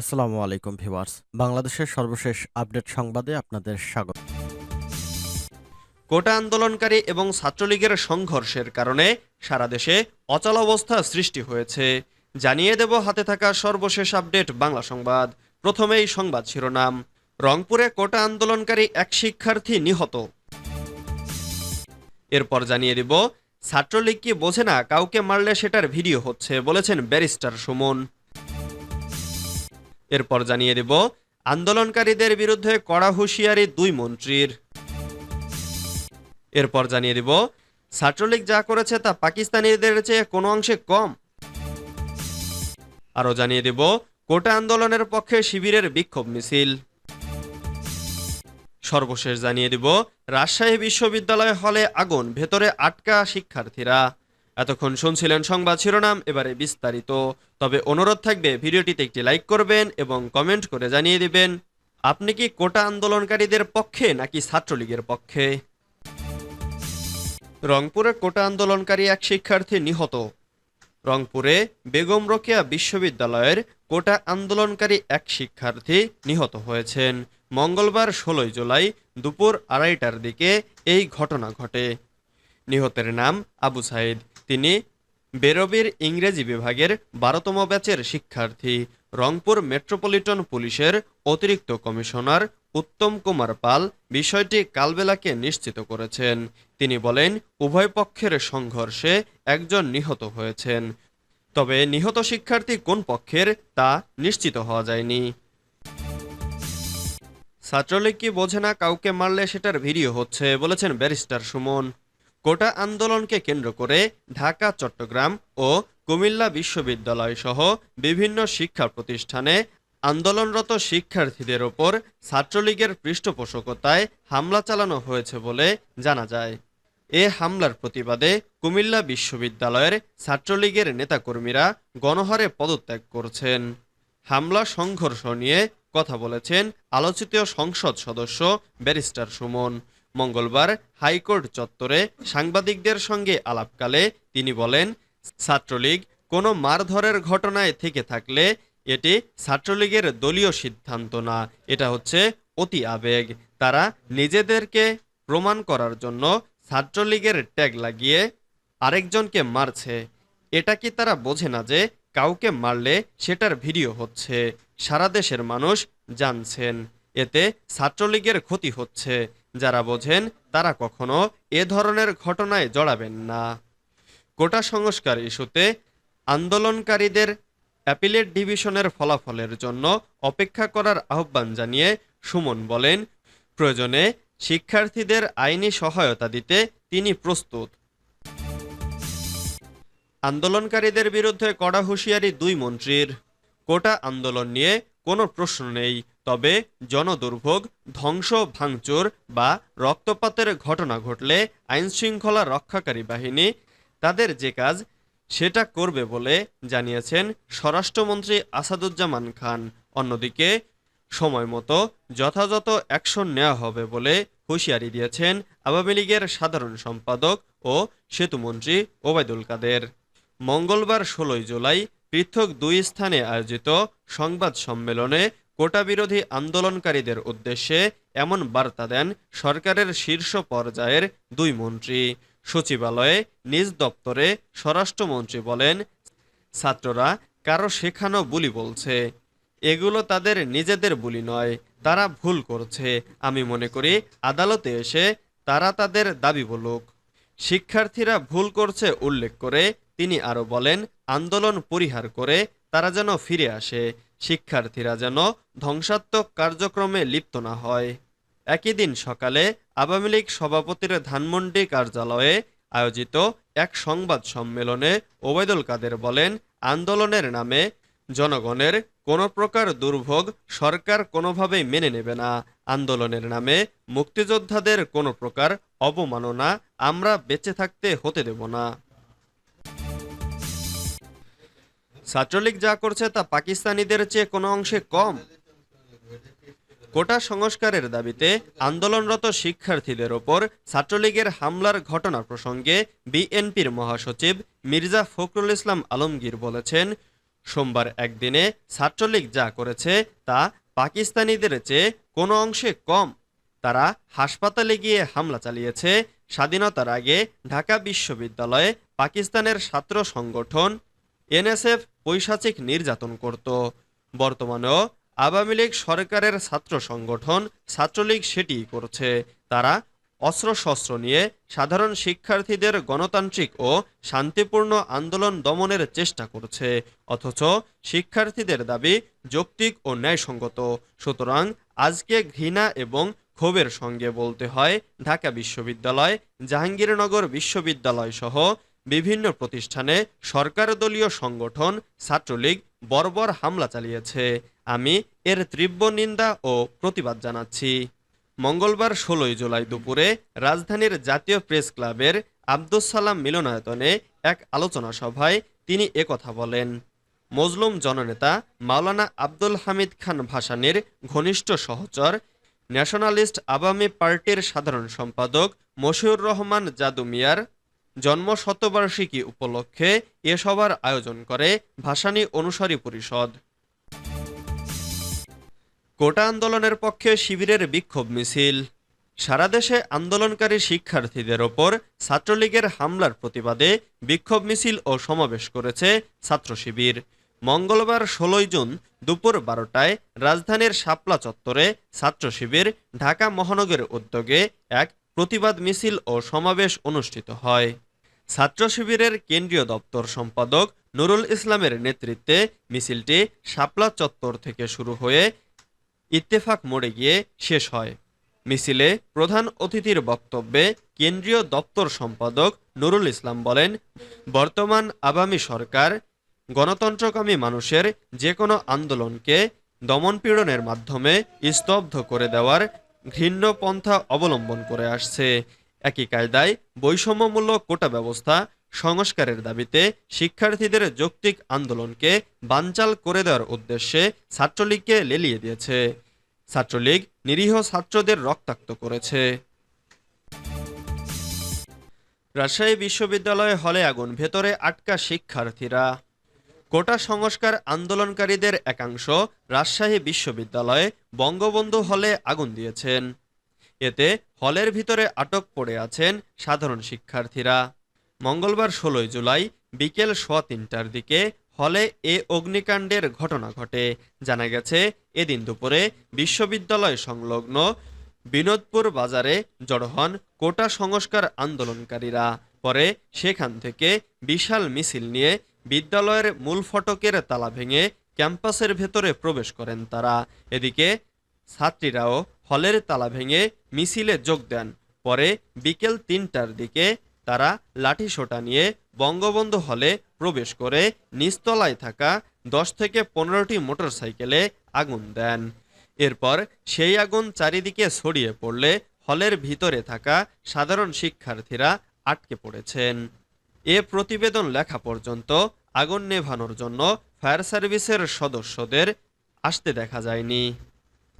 আসসালামু আলাইকুম, ভিউয়ার্স। বাংলাদেশের সর্বশেষ আপডেট সংবাদে আপনাদের স্বাগত। কোটা আন্দোলনকারী এবং ছাত্রলীগের সংঘর্ষের কারণে সারা দেশে অচলাবস্থা সৃষ্টি হয়েছে। জানিয়ে দেব হাতে থাকা সর্বশেষ আপডেট বাংলা সংবাদ। প্রথমেই সংবাদ শিরোনাম, রংপুরে কোটা আন্দোলনকারী এক শিক্ষার্থী নিহত। এরপর জানিয়ে দিব, ছাত্রলীগ কি বোঝে না কাউকে মারলে সেটার ভিডিও হচ্ছে, বলেছেন ব্যারিস্টার সুমন। এরপর জানিয়ে দেব, আন্দোলনকারীদের বিরুদ্ধে কড়া হুঁশিয়ারি দুই মন্ত্রীর। এরপর জানিয়ে দিব, ছাত্রলীগ যা করেছে তা পাকিস্তানিদের চেয়ে কোনো অংশে কম। আরও জানিয়ে দেব, কোটা আন্দোলনের পক্ষে শিবিরের বিক্ষোভ মিছিল। সর্বশেষ জানিয়ে দিব, রাজশাহী বিশ্ববিদ্যালয় হলে আগুন, ভেতরে আটকা শিক্ষার্থীরা। এতক্ষণ শুনছিলেন সংবাদ শিরোনাম, এবারে বিস্তারিত। তবে অনুরোধ থাকবে, ভিডিওটিতে একটি লাইক করবেন এবং কমেন্ট করে জানিয়ে দিবেন, আপনি কি কোটা আন্দোলনকারীদের পক্ষে নাকি ছাত্রলীগের পক্ষে? রংপুরে কোটা আন্দোলনকারী এক শিক্ষার্থী নিহত। রংপুরে বেগম রোকেয়া বিশ্ববিদ্যালয়ের কোটা আন্দোলনকারী এক শিক্ষার্থী নিহত হয়েছেন। মঙ্গলবার ষোলোই জুলাই দুপুর আড়াইটার দিকে এই ঘটনা ঘটে। নিহতের নাম আবু সাইদ। তিনি বেরবির ইংরেজি বিভাগের বারোতম ব্যাচের শিক্ষার্থী, রংপুর মেট্রোপলিটন পুলিশের অতিরিক্ত কমিশনার উত্তম কুমার পাল বিষয়টি কালবেলাকে নিশ্চিত করেছেন। তিনি বলেন, উভয় পক্ষের সংঘর্ষে একজন নিহত হয়েছেন। তবে নিহত শিক্ষার্থী কোন পক্ষের তা নিশ্চিত হওয়া যায়নি। ছাত্রলীগ কি বোঝে না কাউকে মারলে সেটার ভিডিও হচ্ছে, বলেছেন ব্যারিস্টার সুমন। কোটা আন্দোলনকে কেন্দ্র করে ঢাকা, চট্টগ্রাম ও কুমিল্লা বিশ্ববিদ্যালয় সহ বিভিন্ন শিক্ষা প্রতিষ্ঠানে আন্দোলনরত শিক্ষার্থীদের ওপর ছাত্রলীগের পৃষ্ঠপোষকতায় হামলা চালানো হয়েছে বলে জানা যায়। এ হামলার প্রতিবাদে কুমিল্লা বিশ্ববিদ্যালয়ের ছাত্রলীগের নেতাকর্মীরা গণহারে পদত্যাগ করছেন। হামলা সংঘর্ষ নিয়ে কথা বলেছেন আলোচিত সংসদ সদস্য ব্যারিস্টার সুমন। মঙ্গলবার হাইকোর্ট চত্বরে সাংবাদিকদের সঙ্গে আলাপকালে তিনি বলেন, ছাত্রলীগ কোনো মারধরের ঘটনায় থেকে থাকলে এটি ছাত্রলীগের দলীয় সিদ্ধান্ত না। এটা হচ্ছে অতি আবেগ। তারা নিজেদেরকে প্রমাণ করার জন্য ছাত্রলীগের ট্যাগ লাগিয়ে আরেকজনকে মারছে। এটা কি তারা বোঝে না যে কাউকে মারলে সেটার ভিডিও হচ্ছে? সারা দেশের মানুষ জানছেন। এতে ছাত্রলীগের ক্ষতি হচ্ছে। যারা বোঝেন, তারা কখনো এ ধরনের ঘটনায় জড়াবেন না। কোটা সংস্কার ইস্যুতে আন্দোলনকারীদের অ্যাপিলেট ডিভিশনের ফলাফলের জন্য অপেক্ষা করার আহ্বান জানিয়ে সুমন বলেন, প্রয়োজনে শিক্ষার্থীদের আইনি সহায়তা দিতে তিনি প্রস্তুত। আন্দোলনকারীদের বিরুদ্ধে কড়া হুঁশিয়ারি দুই মন্ত্রীর। কোটা আন্দোলন নিয়ে কোনো প্রশ্ন নেই। তবে জনদুর্ভোগ, ধ্বংস, ভাঙচুর বা রক্তপাতের ঘটনা ঘটলে আইনশৃঙ্খলা রক্ষাকারী বাহিনী তাদের যে কাজ, সেটা করবে বলে জানিয়েছেন স্বরাষ্ট্রমন্ত্রী আসাদুজ্জামান খান। অন্যদিকে, সময় মতো যথাযথ অ্যাকশন নেওয়া হবে বলে হুঁশিয়ারি দিয়েছেন আওয়ামী লীগের সাধারণ সম্পাদক ও সেতুমন্ত্রী ওবায়দুল কাদের। মঙ্গলবার ষোলোই জুলাই পৃথক দুই স্থানে আয়োজিত সংবাদ সম্মেলনে কোটা বিরোধী আন্দোলনকারীদের উদ্দেশ্যে এমন বার্তা দেন সরকারের শীর্ষ পর্যায়ের দুই মন্ত্রী। সচিবালয়ে নিজ দপ্তরে স্বরাষ্ট্রমন্ত্রী বলেন, ছাত্ররা কারও শেখানো বুলি বলছে। এগুলো তাদের নিজেদের বুলি নয়, তারা ভুল করছে। আমি মনে করি, আদালতে এসে তারা তাদের দাবি বলুক। শিক্ষার্থীরা ভুল করছে উল্লেখ করে তিনি আরও বলেন, আন্দোলন পরিহার করে তারা যেন ফিরে আসে। শিক্ষার্থীরা যেন ধ্বংসাত্মক কার্যক্রমে লিপ্ত না হয়। একই দিন সকালে আওয়ামী লীগ সভাপতির ধানমন্ডি কার্যালয়ে আয়োজিত এক সংবাদ সম্মেলনে ওবায়দুল কাদের বলেন, আন্দোলনের নামে জনগণের কোনো প্রকার দুর্ভোগ সরকার কোনোভাবেই মেনে নেবে না। আন্দোলনের নামে মুক্তিযোদ্ধাদের কোনো প্রকার অবমাননা আমরা বেঁচে থাকতে হতে দেব না। ছাত্রলীগ যা করছে তা পাকিস্তানিদের চেয়ে কোনো অংশে কম। কোটা সংস্কারের দাবিতে আন্দোলনরত শিক্ষার্থীদের ওপর ছাত্রলীগের হামলার ঘটনা প্রসঙ্গে বিএনপির মহাসচিব মির্জা ফখরুল ইসলাম আলমগীর বলেছেন, সোমবার একদিনে ছাত্রলীগ যা করেছে তা পাকিস্তানিদের চেয়ে কোনো অংশে কম। তারা হাসপাতালে গিয়ে হামলা চালিয়েছে। স্বাধীনতার আগে ঢাকা বিশ্ববিদ্যালয়ে পাকিস্তানের ছাত্র সংগঠন এনএসএফ পৈশাচিক নির্যাতন করত। বর্তমানেও আওয়ামী লীগ সরকারের ছাত্র সংগঠন ছাত্রলীগ সেটি করছে। তারা অস্ত্রশস্ত্র নিয়ে সাধারণ শিক্ষার্থীদের গণতান্ত্রিক ও শান্তিপূর্ণ আন্দোলন দমনের চেষ্টা করছে, অথচ শিক্ষার্থীদের দাবি যৌক্তিক ও ন্যায়সঙ্গত। সুতরাং আজকে ঘৃণা এবং ক্ষোভের সঙ্গে বলতে হয়, ঢাকা বিশ্ববিদ্যালয়, জাহাঙ্গীরনগর বিশ্ববিদ্যালয় সহ বিভিন্ন প্রতিষ্ঠানে সরকার দলীয় সংগঠন ছাত্রলীগ বর্বর হামলা চালিয়েছে। আমি এর তীব্র নিন্দা ও প্রতিবাদ জানাচ্ছি। মঙ্গলবার ষোলোই জুলাই দুপুরে রাজধানীর জাতীয় প্রেস ক্লাবের আব্দুস সালাম মিলনায়তনে এক আলোচনা সভায় তিনি একথা বলেন। মজলুম জননেতা মাওলানা আব্দুল হামিদ খান ভাসানীর ঘনিষ্ঠ সহচর, ন্যাশনালিস্ট আওয়ামী পার্টির সাধারণ সম্পাদক মশিউর রহমান জাদু মিয়ার জন্ম শতবার্ষিকী উপলক্ষে এ সভার আয়োজন করে ভাসানী অনুসারী পরিষদ। কোটা আন্দোলনের পক্ষে শিবিরের বিক্ষোভ মিছিল। সারা দেশে আন্দোলনকারী শিক্ষার্থীদের ওপর ছাত্রলীগের হামলার প্রতিবাদে বিক্ষোভ মিছিল ও সমাবেশ করেছে ছাত্র শিবির। মঙ্গলবার ষোলোই জুন দুপুর বারোটায় রাজধানীর শাপলা চত্বরে ছাত্র শিবির ঢাকা মহানগরের উদ্যোগে এক প্রতিবাদ মিছিল ও সমাবেশ অনুষ্ঠিত হয়। ছাত্র শিবিরের কেন্দ্রীয় দপ্তর সম্পাদক নুরুল ইসলামের নেতৃত্বে মিছিলটি শাপলা চত্বর থেকে শুরু হয়ে ইত্তেফাক মোড়ে গিয়ে শেষ হয়। মিছিলে প্রধান অতিথির বক্তব্যে কেন্দ্রীয় দপ্তর সম্পাদক নুরুল ইসলাম বলেন, বর্তমান আবামী সরকার গণতন্ত্রকামী মানুষের যে কোনো আন্দোলনকে দমনপীড়নের মাধ্যমে স্তব্ধ করে দেওয়ার ঘৃণ্য পন্থা অবলম্বন করে আসছে। একই কায়দায় বৈষম্যমূলক কোটা ব্যবস্থা সংস্কারের দাবিতে শিক্ষার্থীদের যৌক্তিক আন্দোলনকে বানচাল করে দেওয়ার উদ্দেশ্যে ছাত্রলীগকে লেলিয়ে দিয়েছে। ছাত্রলীগ নিরীহ ছাত্রদের রক্তাক্ত করেছে। রাজশাহী বিশ্ববিদ্যালয়ে হলে আগুন, ভেতরে আটকা শিক্ষার্থীরা। কোটা সংস্কার আন্দোলনকারীদের একাংশ রাজশাহী বিশ্ববিদ্যালয়ে বঙ্গবন্ধু হলে আগুন দিয়েছেন। এতে হলের ভিতরে আটক পড়ে আছেন সাধারণ শিক্ষার্থীরা। মঙ্গলবার ষোলোই জুলাই বিকেল সোয়া তিনটার দিকে হলে এ অগ্নিকাণ্ডের ঘটনা ঘটে। জানা গেছে, এদিন দুপুরে বিশ্ববিদ্যালয় সংলগ্ন বিনোদপুর বাজারে জড়ো হন কোটা সংস্কার আন্দোলনকারীরা। পরে সেখান থেকে বিশাল মিছিল নিয়ে বিদ্যালয়ের মূল ফটকের তালা ভেঙে ক্যাম্পাসের ভেতরে প্রবেশ করেন তারা। এদিকে ছাত্রীরাও হলের তালা ভেঙে মিছিলে যোগ দেন। পরে বিকেল তিনটার দিকে তারা লাঠিসোঁটা নিয়ে বঙ্গবন্ধু হলে প্রবেশ করে নিচতলায় থাকা দশ থেকে পনেরোটি মোটরসাইকেলে আগুন দেন। এরপর সেই আগুন চারিদিকে ছড়িয়ে পড়লে হলের ভিতরে থাকা সাধারণ শিক্ষার্থীরা আটকে পড়েছেন। এ প্রতিবেদন লেখা পর্যন্ত আগুন নেভানোর জন্য ফায়ার সার্ভিসের সদস্যদের আসতে দেখা যায়নি।